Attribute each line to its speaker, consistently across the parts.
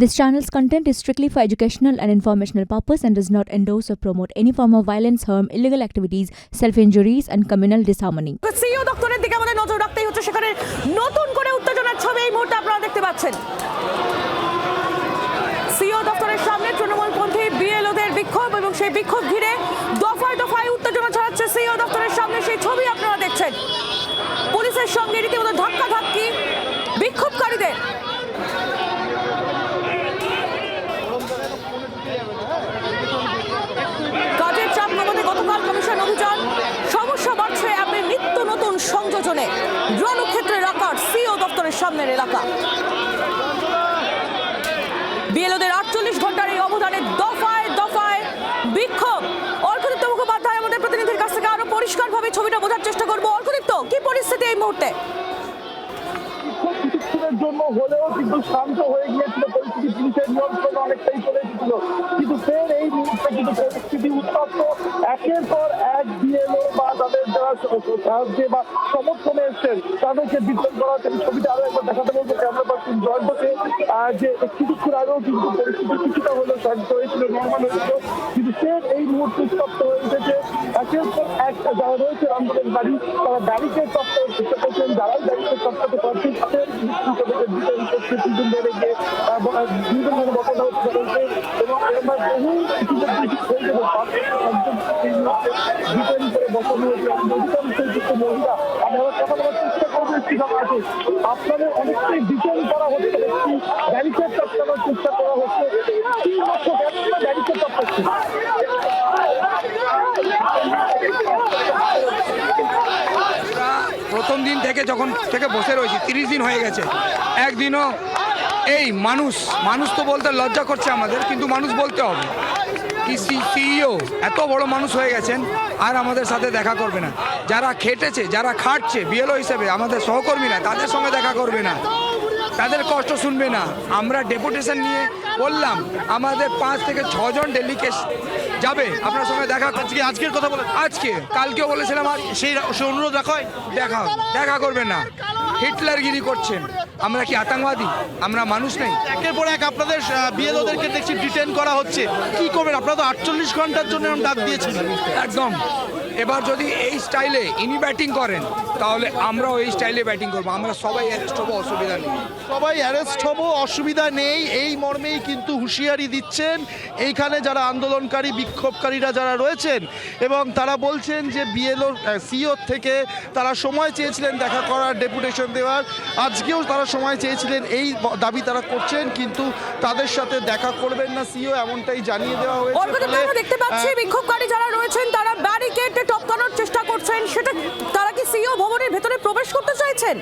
Speaker 1: This channel's content is strictly for educational and informational purpose and does not endorse or promote any form of violence, harm, illegal activities, self-injuries and communal disharmony.
Speaker 2: বিক্ষোভকারীদের সামনের এলাকা। বিএলওদের আটচল্লিশ ঘণ্টার এই অবদানে দফায় দফায় বিক্ষোভ। অর্কদীপ্ত মুখোপাধ্যায় আমাদের প্রতিনিধির কাছ থেকে আরও পরিষ্কারভাবে ছবিটা বোঝার চেষ্টা করব। অর্কদীপ্ত কি পরিস্থিতি এই মুহূর্তে?
Speaker 3: জন্য হলেও কিন্তু শান্ত হয়ে গিয়েছিল পরিস্থিতি। পুলিশের নিয়ন্ত্রণ অনেকটাই চলে এসেছিল। কিন্তু ফের এই কিন্তু পরিস্থিতি উত্তপ্ত একের পর এক বিএলও বা তাদের যারা সাহায্যে বা সমর্থনে এসছেন তাদেরকে বিতরণ করা হচ্ছে ছবিটা আরও একবার দেখাতে বলব। ক্যামেরা পার্সন আহ, যে কিছুক্ষণ আগেও কিন্তু পরিস্থিতি কিছুটা হলেও শান্ত হয়েছিল নর্মাল হয়েছিল। কিন্তু ফের এই মুহূর্তে উত্তপ্ত হয়ে উঠেছে। একের পর এক যারা রয়েছে আন্দোলনকারী তারা ব্যারিকেড টপকানোর চেষ্টা করছেন যারাই ব্যারিকেড টপকাতে পারছেন তাদের ডিটেইন করছে তিনজন ধরে গিয়ে আহ, ব- আহ, দুজন ধরে বসানো হচ্ছে এবং এরকম বহু কিছুদের বেশি হয়ে যাবে একজন এই মুহূর্তে ডিটেইন করে বসানো হয়েছে এবং অধিকাংশই কিন্তু মহিলা আমরা কথা বলার চেষ্টা করব একটি আছে আপনাদের অনেকটাই ডিটেইন করা হচ্ছে ব্যারিকেড টপকানোর চেষ্টা করা হচ্ছে। তিন লক্ষ ব্যারিকেড
Speaker 4: আমরা প্রথম দিন থেকে যখন থেকে বসে রয়েছি, তিরিশ দিন হয়ে গেছে। একদিনও এই মানুষ মানুষ তো বলতে লজ্জা করছে আমাদের, কিন্তু মানুষ বলতে হবে। কি সিইও এত বড় মানুষ হয়ে গেছেন আর আমাদের সাথে দেখা করবে না। যারা খেটেছে যারা খাটছে বিএলও হিসেবে আমাদের সহকর্মীরা তাদের সঙ্গে দেখা করবে না। তাদের কষ্ট শুনবে না। আমরা ডেপুটেশন নিয়ে বললাম আমাদের পাঁচ থেকে ছজন ডেলিকেশ যাবে। আপনার সঙ্গে দেখা
Speaker 5: আজকে আজকের কথা বলে
Speaker 4: আজকে। কালকেও বলেছিলাম আর
Speaker 5: সেই অনুরোধ রাখা
Speaker 4: দেখা দেখা করবে না। হিটলারগিরি করছেন। আমরা কি আতঙ্কবাদী? আমরা মানুষ নেই।
Speaker 5: একের পর এক আপনাদের বিএলওদেরকে দেখছি ডিটেন করা হচ্ছে। কি করবেন? আপনারা তো আটচল্লিশ ঘণ্টার জন্য এরকম ডাক দিয়েছিলেন
Speaker 4: একদম। এবার যদি এই স্টাইলে ইনি ব্যাটিং করেন তাহলে আমরাও এই স্টাইলে ব্যাটিং করব। আমরা সবাই অ্যারেস্ট হব অসুবিধা নেই।
Speaker 5: সবাই অ্যারেস্ট হব অসুবিধা নেই। এই মর্মেই কিন্তু হুঁশিয়ারি দিচ্ছেন। এইখানে যারা আন্দোলনকারী বিক্ষোভকারীরা যারা রয়েছেন এবং তারা বলছেন যে বিএলও সিও থেকে তারা সময় চেয়েছিলেন দেখা করার ডেপুটেশন দেওয়ার। আজকেও তারা সময় চেয়েছিলেন এই দাবি তারা করছেন কিন্তু তাদের সাথে দেখা করবেন না। সিও এমনটাই জানিয়ে দেওয়া হয়েছে
Speaker 2: আমরা দেখতে পাচ্ছি বিক্ষোভকারী যারা রয়েছেন তারা ব্যারিকেড টপকানোর চেষ্টা করছেন। সেটা তারা কি সিও ভবনের ভেতরে প্রবেশ করতে চাইছেন?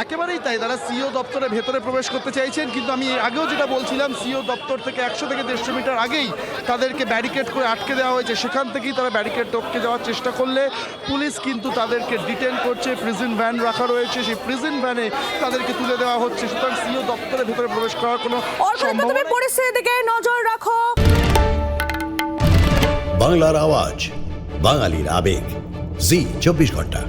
Speaker 5: একেবারেই তাই তারা সিও দপ্তরের ভেতরে প্রবেশ করতে চাইছেন কিন্তু আমি আগেও যেটা বলছিলাম সিও দপ্তর থেকে একশো থেকে দেড়শো মিটার আগেই তাদেরকে ব্যারিকেড করে আটকে দেওয়া হয়েছে। সেখান থেকেই তারা ব্যারিকেড টপকে যাওয়ার চেষ্টা করলে পুলিশ কিন্তু তাদেরকে ডিটেন করছে প্রিজন ভ্যান রাখা রয়েছে সেই প্রিজন ভ্যানে তাদেরকে তুলে দেওয়া হচ্ছে। সুতরাং সিও দপ্তরের ভেতরে প্রবেশ করার কোনো সম্ভাবনা
Speaker 2: পরিস্থিতির দিকে নজর রাখো।
Speaker 6: বাংলার আওয়াজ বাঙালির আবেগ। জি চব্বিশ ঘণ্টা।